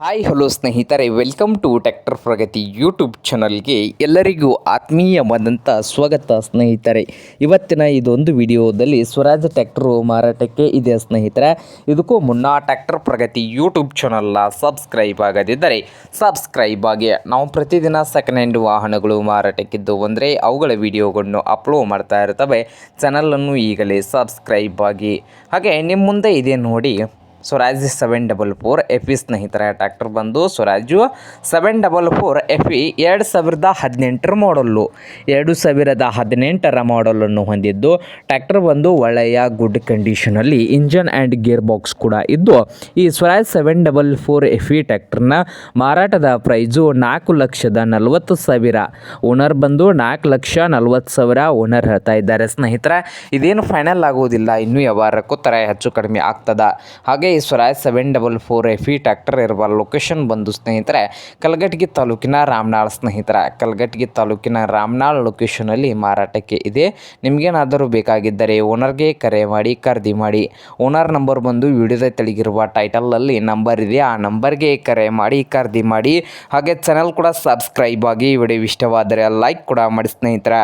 Hi hello ಸ್ನೇಹಿತರೆ welcome to tractor Pragati YouTube ಚಾನಲ್ಗೆ ಎಲ್ಲರಿಗೂ ಆತ್ಮೀಯವಾದಂಥ ಸ್ವಾಗತ ಸ್ನೇಹಿತರೆ. ಇವತ್ತಿನ ಇದೊಂದು ವಿಡಿಯೋದಲ್ಲಿ ಸ್ವರಾಜ್ ಟ್ಯಾಕ್ಟರು ಮಾರಾಟಕ್ಕೆ ಇದೆ ಸ್ನೇಹಿತರೆ? ಇದಕ್ಕೂ ಮುನ್ನ ಟ್ಯಾಕ್ಟರ್ ಪ್ರಗತಿ ಯೂಟ್ಯೂಬ್ ಚಾನಲ್ನ ಸಬ್ಸ್ಕ್ರೈಬ್ ಆಗದಿದ್ದರೆ ಸಬ್ಸ್ಕ್ರೈಬ್ ಆಗಿ ನಾವು ಪ್ರತಿದಿನ ಸೆಕೆಂಡ್ ಹ್ಯಾಂಡ್ ವಾಹನಗಳು ಮಾರಾಟಕ್ಕಿದ್ದು ಅಂದರೆ ಅವುಗಳ ವಿಡಿಯೋಗಳನ್ನು ಅಪ್ಲೋಡ್ ಮಾಡ್ತಾ ಇರ್ತವೆ. ಚಾನಲನ್ನು ಈಗಲೇ ಸಬ್ಸ್ಕ್ರೈಬ್ ಆಗಿ. ಹಾಗೆ ನಿಮ್ಮ ಮುಂದೆ ಇದೆ ನೋಡಿ. Swaraj seven double four F E ಸ್ನೇಹಿತರ, ಟ್ರ್ಯಾಕ್ಟರ್ ಬಂದು Swaraj seven double four F E ಎರಡು ಸಾವಿರದ ಹದಿನೆಂಟರ ಮಾಡಲ್ಲು ಎರಡು ಸಾವಿರದ ಹದಿನೆಂಟರ ಮಾಡಲನ್ನು ಹೊಂದಿದ್ದು, ಟ್ರ್ಯಾಕ್ಟರ್ ಬಂದು ಒಳ್ಳೆಯ ಗುಡ್ ಕಂಡೀಷನಲ್ಲಿ ಇಂಜನ್ ಆ್ಯಂಡ್ ಗೇರ್ ಬಾಕ್ಸ್ ಕೂಡ ಇದ್ದು, ಈ Swaraj seven double four F E ಟ್ರ್ಯಾಕ್ಟರ್ನ ಮಾರಾಟದ ಪ್ರೈಸು ನಾಲ್ಕು ಲಕ್ಷದ ನಲವತ್ತು ಸಾವಿರ. ಓನರ್ ಬಂದು ನಾಲ್ಕು ಲಕ್ಷ ನಲವತ್ತು ಸಾವಿರ ಓನರ್ ಹೇಳ್ತಾ ಇದ್ದಾರೆ ಸ್ನೇಹಿತರ. ಇದೇನು ಫೈನಲ್ ಆಗುವುದಿಲ್ಲ, ಇನ್ನೂ ಯಾವಾರಕ್ಕೂ ತರ ಹೆಚ್ಚು ಕಡಿಮೆ ಆಗ್ತದ. ಹಾಗೆ ಈ Swaraj seven double four F E tractor ಇರುವ ಲೊಕೇಶನ್ ಬಂದು ಸ್ನೇಹಿತರೆ ಕಲಘಟಗಿ ತಾಲೂಕಿನ ರಾಮನಾಳ್ ಸ್ನೇಹಿತರ. ಕಲಘಟಗಿ ತಾಲೂಕಿನ ರಾಮನಾಳ್ ಲೊಕೇಶನಲ್ಲಿ ಮಾರಾಟಕ್ಕೆ ಇದೆ. ನಿಮಗೇನಾದರೂ ಬೇಕಾಗಿದ್ದರೆ ಓನರ್ಗೆ ಕರೆ ಮಾಡಿ, ಖರೀದಿ ಮಾಡಿ. ಓನರ್ ನಂಬರ್ ಬಂದು ವಿಡಿಯೋದ ತೆಳಗಿರುವ ಟೈಟಲಲ್ಲಿ ನಂಬರ್ ಇದೆ. ಆ ನಂಬರ್ಗೆ ಕರೆ ಮಾಡಿ, ಖರೀದಿ ಮಾಡಿ. ಹಾಗೆ ಚಾನಲ್ ಕೂಡ ಸಬ್ಸ್ಕ್ರೈಬ್ ಆಗಿ, ವಿಡಿಯೋ ಇಷ್ಟವಾದರೆ ಲೈಕ್ ಕೂಡ ಮಾಡಿ ಸ್ನೇಹಿತರ.